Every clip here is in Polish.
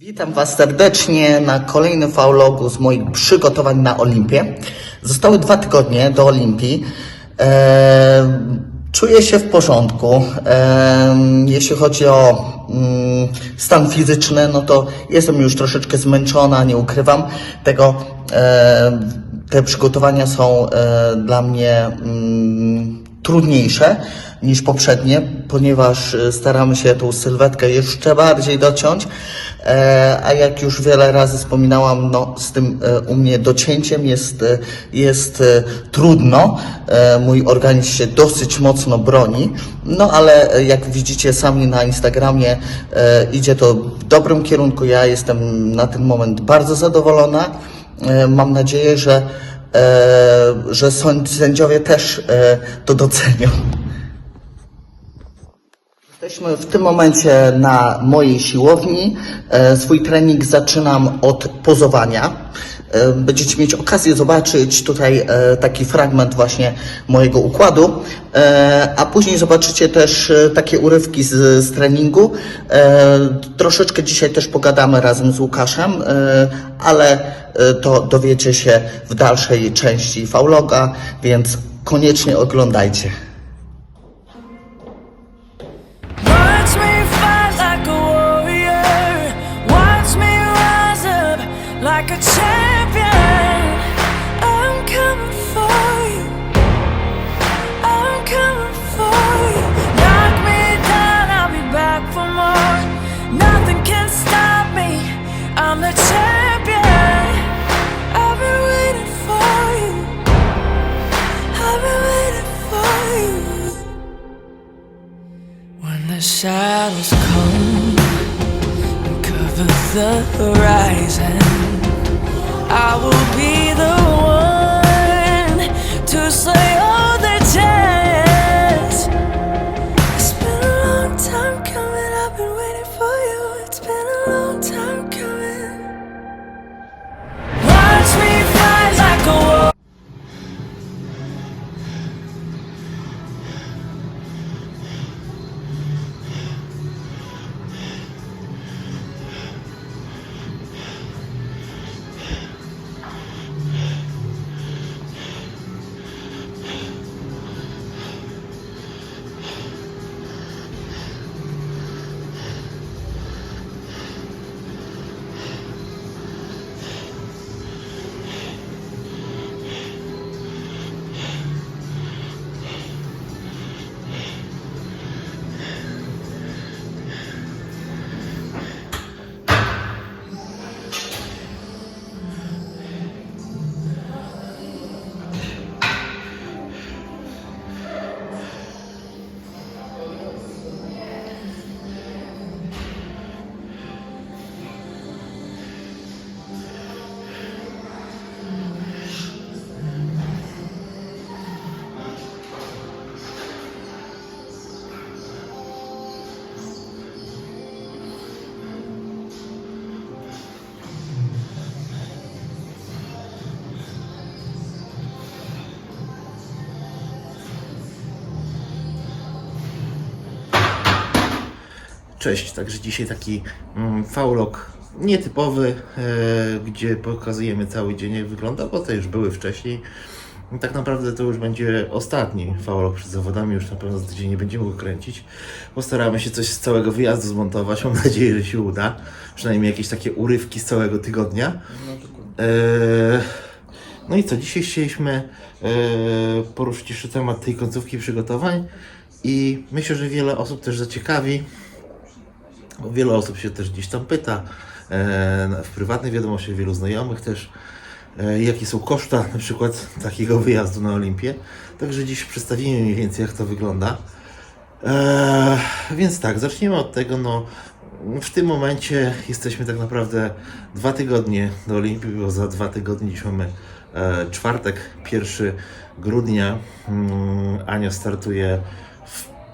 Witam Was serdecznie na kolejnym vlogu z moich przygotowań na Olimpię. Zostały dwa tygodnie do Olimpii. Eee, czuję się w porządku. Eee, jeśli chodzi o mm, stan fizyczny, no to jestem już troszeczkę zmęczona, nie ukrywam tego. Eee, te przygotowania są e, dla mnie mm, trudniejsze niż poprzednie, ponieważ e, staramy się tą sylwetkę jeszcze bardziej dociąć. E, a jak już wiele razy wspominałam, no, z tym e, u mnie docięciem jest, jest trudno. Mój organizm się dosyć mocno broni. No ale jak widzicie sami na Instagramie, idzie to w dobrym kierunku. Ja jestem na ten moment bardzo zadowolona. Mam nadzieję, że, że sąd- sędziowie też e, to docenią. Jesteśmy w tym momencie na mojej siłowni. E, Swój trening zaczynam od pozowania. E, Będziecie mieć okazję zobaczyć tutaj e, taki fragment właśnie mojego układu, E, a później zobaczycie też takie urywki z, z treningu. Troszeczkę dzisiaj też pogadamy razem z Łukaszem, ale to dowiecie się w dalszej części vloga, więc koniecznie oglądajcie. The horizon, I will be Cześć, także dzisiaj taki mm, faulog nietypowy, e, gdzie pokazujemy cały dzień jak wygląda, bo te już były wcześniej. Tak naprawdę to już będzie ostatni faulog przed zawodami, już na pewno za tydzień nie będziemy go kręcić. Postaramy się coś z całego wyjazdu zmontować, mam nadzieję, że się uda. Przynajmniej jakieś takie urywki z całego tygodnia. E, no i co, dzisiaj chcieliśmy e, poruszyć jeszcze temat tej końcówki przygotowań i myślę, że wiele osób też zaciekawi, wiele osób się też gdzieś tam pyta, e, w prywatnych wiadomościach wielu znajomych też, e, jakie są koszta na przykład takiego wyjazdu na Olimpię. Także dziś przedstawimy mniej więcej jak to wygląda. E, więc tak, zaczniemy od tego, no w tym momencie jesteśmy tak naprawdę dwa tygodnie do Olimpii, bo za dwa tygodnie dziś mamy czwartek, 1 grudnia. Mm, Ania startuje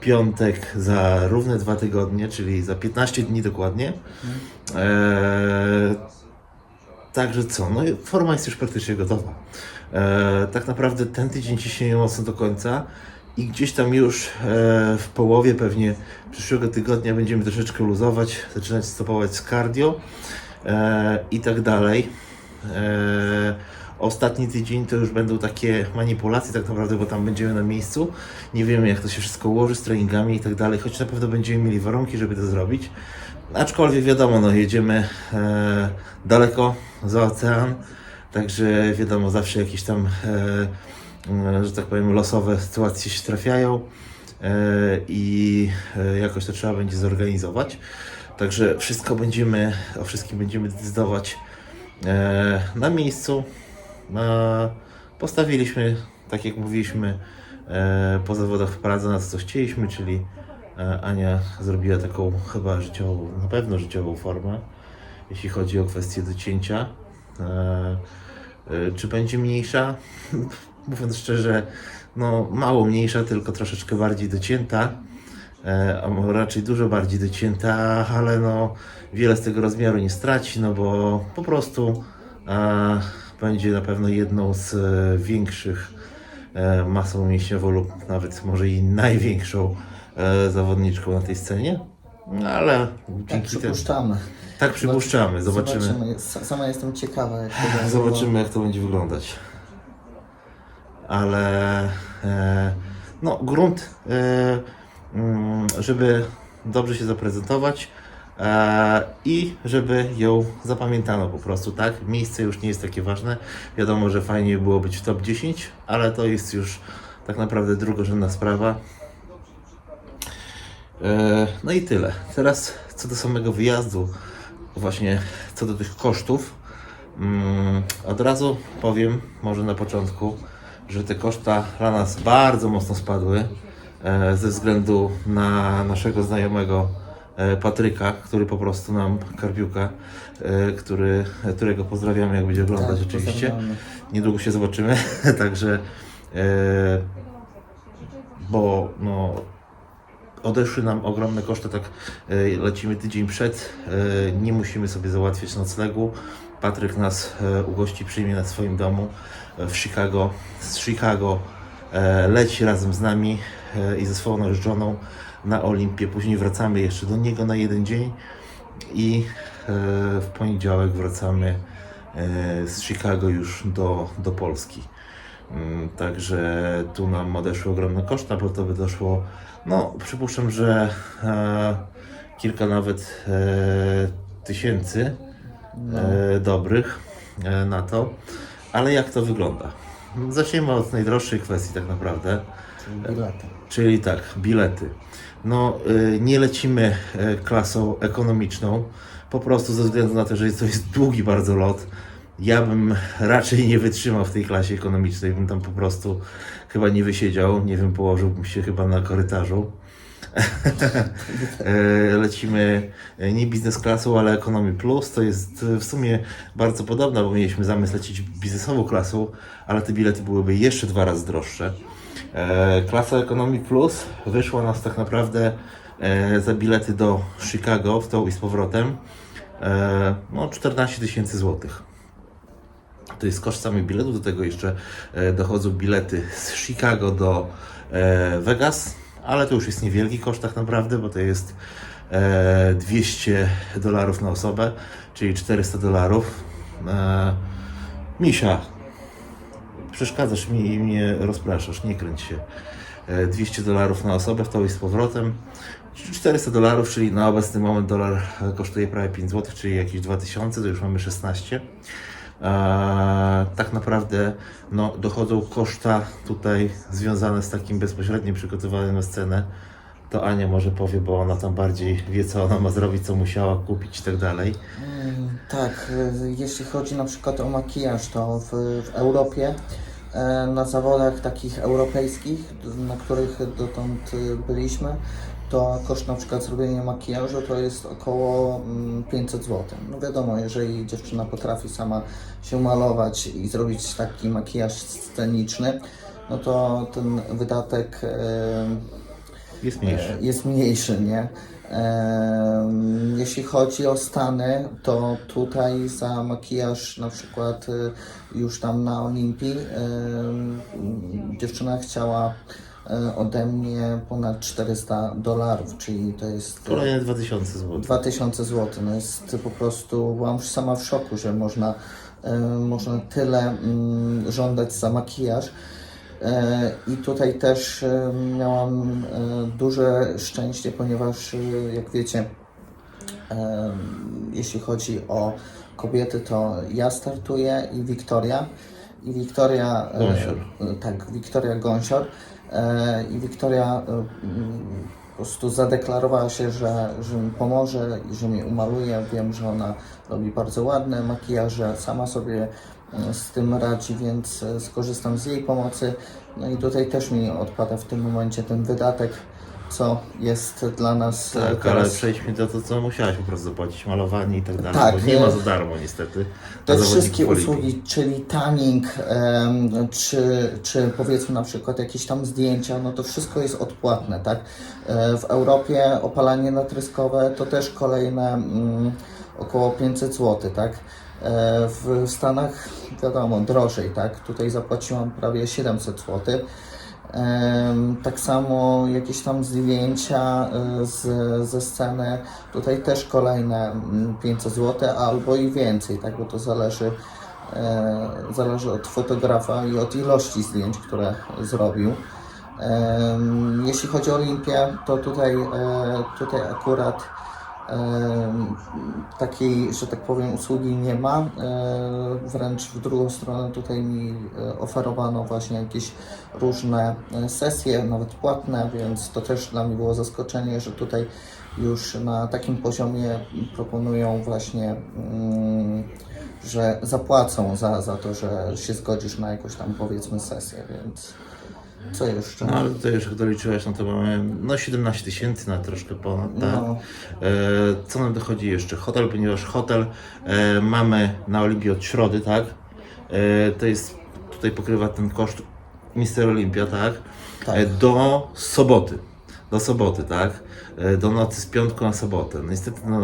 piątek za równe dwa tygodnie, czyli za 15 dni dokładnie. E, Także co, no forma jest już praktycznie gotowa. E, tak naprawdę ten tydzień ciśniemy mocno do końca I gdzieś tam już e, w połowie pewnie przyszłego tygodnia będziemy troszeczkę luzować, zaczynać stopować z cardio e, i tak dalej. E, ostatni tydzień to już będą takie manipulacje tak naprawdę, bo tam będziemy na miejscu. Nie wiemy jak to się wszystko ułoży z treningami i tak dalej, choć na pewno będziemy mieli warunki, żeby to zrobić. Aczkolwiek wiadomo, no jedziemy e, daleko za ocean, także wiadomo, zawsze jakieś tam, e, e, że tak powiem, losowe sytuacje się trafiają e, i e, jakoś to trzeba będzie zorganizować. Także wszystko będziemy, o wszystkim będziemy decydować e, na miejscu. E, postawiliśmy, tak jak mówiliśmy, e, po zawodach w Pradze na co chcieliśmy, czyli e, Ania zrobiła taką chyba życiową, na pewno życiową formę, jeśli chodzi o kwestię docięcia. E, czy będzie mniejsza? Mówiąc szczerze, no mało mniejsza, tylko troszeczkę bardziej docięta a raczej dużo bardziej docięta, ale no wiele z tego rozmiaru nie straci, no bo po prostu będzie na pewno jedną z e, większych e, masą mięśniową lub nawet może i największą e, zawodniczką na tej scenie. No, ale Tak przypuszczamy. Tak przypuszczamy, zobaczymy. Sa- Sama jestem ciekawa, jak to Zobaczymy, jak to będzie wyglądać. Ale e, no, grunt, e, mm, żeby dobrze się zaprezentować i żeby ją zapamiętano po prostu, tak? Miejsce już nie jest takie ważne. Wiadomo, że fajnie było być w top 10, ale to jest już tak naprawdę drugorzędna sprawa. E, No i tyle. Teraz co do samego wyjazdu, właśnie co do tych kosztów, mm, od razu powiem, może na początku, że te koszta dla nas bardzo mocno spadły e, ze względu na naszego znajomego e, Patryka, który po prostu nam Karpiuka, e, który, którego pozdrawiamy, jak będzie oglądać Tak, oczywiście. Niedługo się zobaczymy, także e, bo no, odeszły nam ogromne koszty, tak e, lecimy tydzień przed, e, nie musimy sobie załatwiać noclegu. Patryk nas e, ugości, przyjmie na swoim domu e, w Chicago. Z Chicago e, leci razem z nami e, i ze swoją narzeczoną na Olimpię. Później wracamy jeszcze do niego na jeden dzień i e, w poniedziałek wracamy e, z Chicago już do, do Polski. Mm, Także tu nam odeszły ogromne koszta, bo to by doszło, no przypuszczam, że e, kilka nawet tysięcy e, dobrych na to. Ale jak to wygląda? Zacznijmy od najdroższej kwestii tak naprawdę. Bilety. Czyli tak, bilety. No, y, nie lecimy y, klasą ekonomiczną, po prostu ze względu na to, że to jest długi bardzo lot. Ja bym raczej nie wytrzymał w tej klasie ekonomicznej, bym tam po prostu chyba nie wysiedział, nie wiem, położyłbym się chyba na korytarzu. E, Lecimy e, nie biznes klasą, ale economy plus. To jest e, w sumie bardzo podobne, bo mieliśmy zamysł lecieć biznesową klasą, ale te bilety byłyby jeszcze dwa razy droższe. E, Klasa economy plus wyszła nas tak naprawdę e, za bilety do Chicago w tą i z powrotem e, no 14 tysięcy złotych. To jest koszt samych biletów, do tego jeszcze dochodzą bilety z Chicago do Vegas, ale to już jest niewielki koszt tak naprawdę, bo to jest e, 200 dolarów na osobę, czyli 400 dolarów. Misia, przeszkadzasz mi i mnie rozpraszasz, nie kręć się. E, 200 dolarów na osobę w to i z powrotem. 400 dolarów, czyli na obecny moment dolar e, kosztuje prawie 5 zł, czyli jakieś 2000, to już mamy 16. Eee, tak naprawdę no, dochodzą koszta tutaj związane z takim bezpośrednim przygotowaniem na scenę. To Ania może powie, bo ona tam bardziej wie, co ona ma zrobić, co musiała kupić i tak dalej. Mm, Tak, y, jeśli chodzi na przykład o makijaż, to w, w Europie e, na zawodach takich europejskich, na których dotąd y, byliśmy, to koszt na przykład zrobienia makijażu to jest około mm, 500 zł. No wiadomo, jeżeli dziewczyna potrafi sama się malować i zrobić taki makijaż sceniczny, no to ten wydatek e, Jest mniejszy. E, jest mniejszy, nie? Jeśli chodzi o Stany, to tutaj za makijaż na przykład y, już tam na Olimpii dziewczyna chciała e, ode mnie ponad 400 dolarów, czyli to jest e, Kolejne 2000 zł. 2000 zł. No jest po prostu, byłam już sama w szoku, że można, e, można tyle mm, żądać za makijaż. E, I tutaj też e, miałam e, duże szczęście, ponieważ, jak wiecie, jeśli chodzi o kobiety, to ja startuję i Wiktoria. I Wiktoria, Gąsior. tak, Wiktoria Gąsior. I Wiktoria prostu zadeklarowała się, że, że mi pomoże i że mnie umaluje. Wiem, że ona robi bardzo ładne makijaże, sama sobie e, z tym radzi, więc e, skorzystam z jej pomocy. No i tutaj też mi odpada w tym momencie ten wydatek, co jest dla nas e, Tak, ale teraz przejdźmy do to, co musiałaś po prostu zapłacić, malowanie i tak dalej, Tak, bo nie ma e, za darmo niestety. Te wszystkie usługi, czyli tanning, czy, czy powiedzmy na przykład jakieś tam zdjęcia, no to wszystko jest odpłatne, tak? E, W Europie opalanie natryskowe to też kolejne mm, około 500 zł, tak? W Stanach wiadomo drożej, tak? Tutaj zapłaciłam prawie 700 zł. Tak samo jakieś tam zdjęcia e, z, ze sceny, tutaj też kolejne mm, 500 zł albo i więcej, tak, bo to zależy, e, zależy od fotografa i od ilości zdjęć, które zrobił. Jeśli chodzi o Olimpię, to tutaj, e, tutaj akurat takiej, że tak powiem, usługi nie ma. E, Wręcz w drugą stronę tutaj mi e, oferowano właśnie jakieś różne e, sesje, nawet płatne, więc to też dla mnie było zaskoczenie, że tutaj już na takim poziomie proponują właśnie, mm, że zapłacą za, za to, że się zgodzisz na jakąś tam powiedzmy sesję, więc co jeszcze? No ale tutaj już jak doliczyłeś, no to mamy no 17 tysięcy na troszkę ponad, tak? No. E, co nam dochodzi jeszcze? Hotel, ponieważ hotel e, mamy na Olimpii od środy, tak? E, to jest, tutaj pokrywa ten koszt Mister Olimpia, tak? Tak. E, do soboty. Do soboty, tak? E, Do nocy z piątku na sobotę. No niestety no,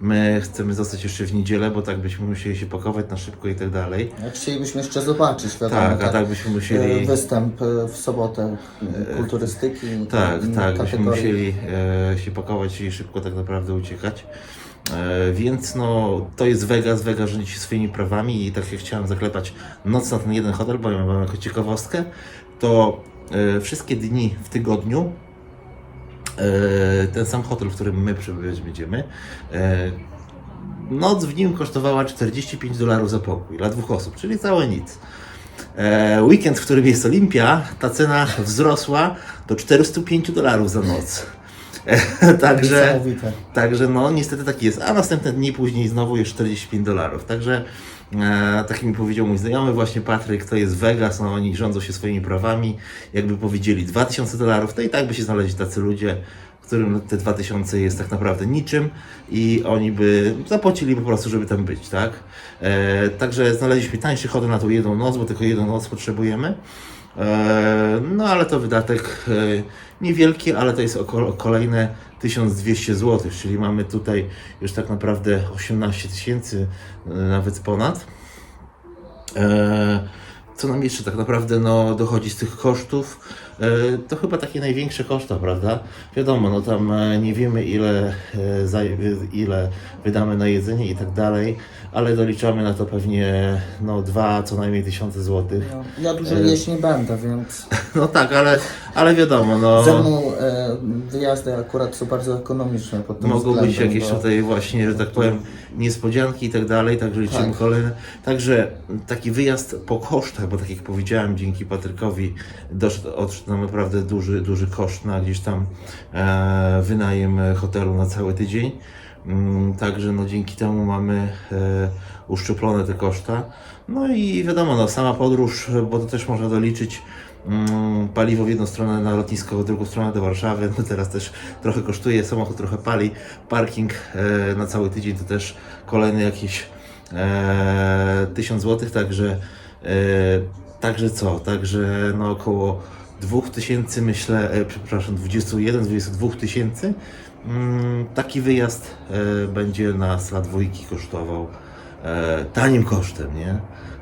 my chcemy zostać jeszcze w niedzielę, bo tak byśmy musieli się pakować na szybko i tak dalej. Jak Chcielibyśmy jeszcze zobaczyć, wiadomo, Tak, a tak byśmy musieli- e, występ e, w sobotę kulturystyki i Tak, tak, byśmy kategorii. musieli e, się pakować i szybko tak naprawdę uciekać. E, więc no, to jest Vegas, Vegas rządzi się swoimi prawami i tak jak chciałem zaklepać noc na ten jeden hotel, bo ja mam jako ciekawostkę, to e, wszystkie dni w tygodniu ten sam hotel, w którym my przebywać będziemy, e, noc w nim kosztowała 45 dolarów za pokój dla dwóch osób, czyli całe nic. E, weekend, w którym jest Olimpia, ta cena wzrosła do 405 dolarów za noc. E, także, także no niestety tak jest. A następne dni później znowu jest 45 dolarów. Także e, tak mi powiedział mój znajomy właśnie Patryk, to jest Vegas, no oni rządzą się swoimi prawami. Jakby powiedzieli 2000 dolarów, to i tak by się znaleźli tacy ludzie, którym te 2000 jest tak naprawdę niczym i oni by zapłacili po prostu, żeby tam być, tak? E, także znaleźliśmy tańszy hotel na tą jedną noc, bo tylko jedną noc potrzebujemy. E, no ale to wydatek e, niewielki, ale to jest około kolejne 1200 zł, czyli mamy tutaj już tak naprawdę 18 tysięcy, e, nawet ponad. Co nam jeszcze tak naprawdę no, dochodzi z tych kosztów? To chyba takie największe koszta, prawda? Wiadomo, no tam nie wiemy ile, ile wydamy na jedzenie i tak dalej, ale doliczamy na to pewnie no, dwa co najmniej tysiące złotych. No, ja dużo E, jeść nie będę, więc No tak, ale, ale wiadomo, no. ze mną e, wyjazdy akurat są bardzo ekonomiczne pod tym Mogą być względem, jakieś bo- tutaj właśnie, że tak powiem, niespodzianki i tak dalej, także liczymy Tak. kolejne. Także taki wyjazd po kosztach, bo tak jak powiedziałem, dzięki Patrykowi doszedł, odszedł nam naprawdę duży, duży koszt na gdzieś tam e, wynajem hotelu na cały tydzień. Mm, Także no dzięki temu mamy e, uszczuplone te koszta. No i wiadomo, no sama podróż, bo to też można doliczyć mm, paliwo w jedną stronę na lotnisko, w drugą stronę do Warszawy. No teraz też trochę kosztuje, samochód trochę pali, parking e, na cały tydzień to też kolejny jakieś e, 1000 zł, także e, także co, także no około 2000 myślę, e, przepraszam, 21-22 tysięcy. Mm, taki wyjazd e, będzie nas dla dwójki kosztował e, tanim kosztem, nie?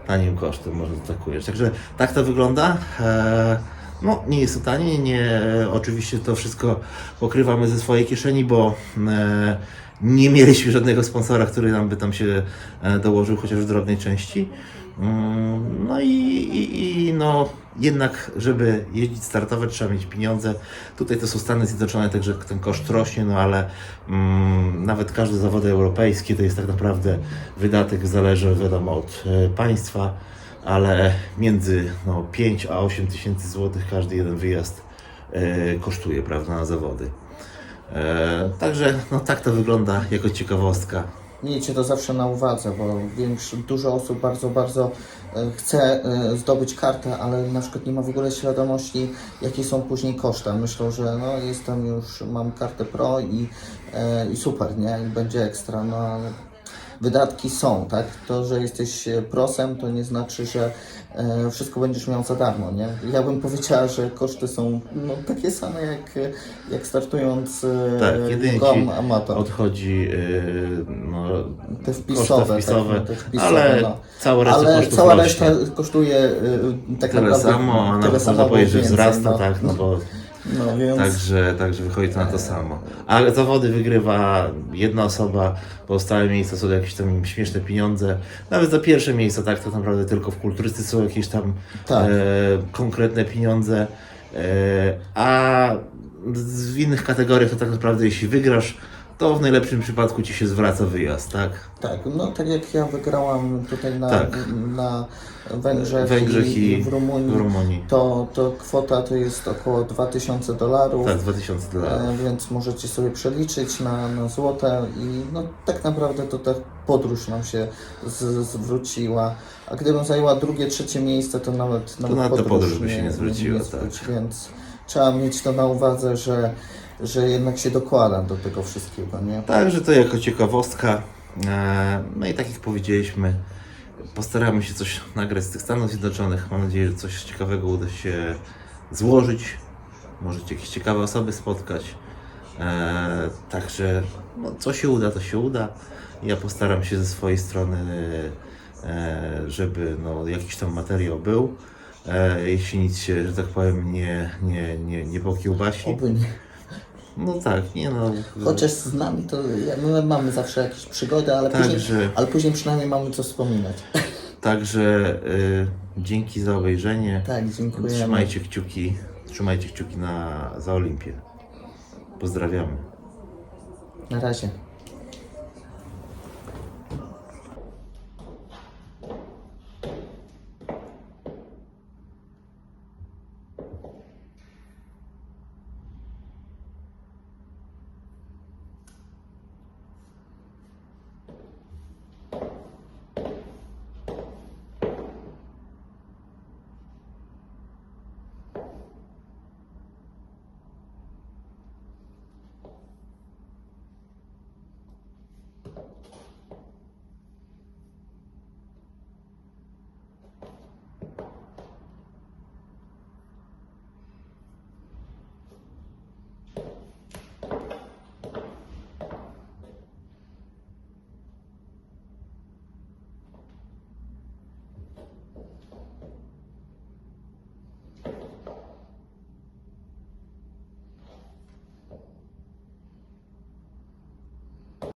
Tanim kosztem można to tak ująć. Także tak to wygląda. No, nie jest to tanie, nie, oczywiście to wszystko pokrywamy ze swojej kieszeni, bo e, nie mieliśmy żadnego sponsora, który nam by tam się dołożył, chociaż w drobnej części. Mm, No i, i, i no, jednak, żeby jeździć, startować, trzeba mieć pieniądze. Tutaj to są Stany Zjednoczone, także ten koszt rośnie, no ale mm, nawet każde zawody europejskie to jest tak naprawdę wydatek, zależy wiadomo od e, państwa, ale między no, 5 a 8 tysięcy złotych każdy jeden wyjazd e, kosztuje, prawda, na zawody. E, także no, tak to wygląda jako ciekawostka. Miejcie to zawsze na uwadze, bo większy, dużo osób bardzo, bardzo e, chce e, zdobyć kartę, ale na przykład nie ma w ogóle świadomości, jakie są później koszty. Myślą, że no jestem już, mam kartę pro i, e, i super, nie? I będzie ekstra, no ale wydatki są, tak? To, że jesteś e, prosem, to nie znaczy, że e, wszystko będziesz miał za darmo, nie? Ja bym powiedziała, że koszty są no, takie same jak, jak startując e, Tak, jedynie ci amator. odchodzi yy, no, Te wpisowe, koszty wpisowe, tak, te wpisowe, ale no. cała reszta Ale cała reszta kosztuje y, tak Tyle naprawdę samo, a tyle nawet samo można powiedzieć, że więcej, wzrasta, no. tak, no bo No więc Także, także wychodzi to na to samo. A zawody wygrywa jedna osoba, pozostałe miejsca są jakieś tam śmieszne pieniądze. Nawet za pierwsze miejsca, tak, to naprawdę tylko w kulturystyce są jakieś tam Tak. e, konkretne pieniądze. E, a w innych kategoriach to tak naprawdę jeśli wygrasz, to w najlepszym przypadku ci się zwraca wyjazd, tak? tak, no tak jak ja wygrałam tutaj na, Tak. na Węgrzech, Węgrzech i w Rumunii, w Rumunii. To, to kwota to jest około 2000 dolarów. Tak, 2000 dolarów. E, więc możecie sobie przeliczyć na, na złote i no, tak naprawdę to ta podróż nam się z, zwróciła. A gdybym zajęła drugie, trzecie miejsce, to nawet, nawet nawet podróż, podróż by się nie zwróciła, tak. zwróci, Więc trzeba mieć to na uwadze, że, że jednak się dokłada do tego wszystkiego, nie? Także to jako ciekawostka. E, No i tak jak powiedzieliśmy, postaramy się coś nagrać z tych Stanów Zjednoczonych. Mam nadzieję, że coś ciekawego uda się złożyć. Możecie jakieś ciekawe osoby spotkać. E, Także no, co się uda, to się uda. Ja postaram się ze swojej strony, e, żeby no, jakiś tam materiał był. Jeśli nic się, że tak powiem, nie, nie, nie, nie pokiełbasi. Oby nie. No tak, nie no. Chociaż z nami to ja- my mamy zawsze jakieś przygody, ale, Także- później, ale później przynajmniej mamy co wspominać. Także y, dzięki za obejrzenie. Tak, dziękujemy. Trzymajcie kciuki, trzymajcie kciuki na, za Olimpię. Pozdrawiamy. Na razie.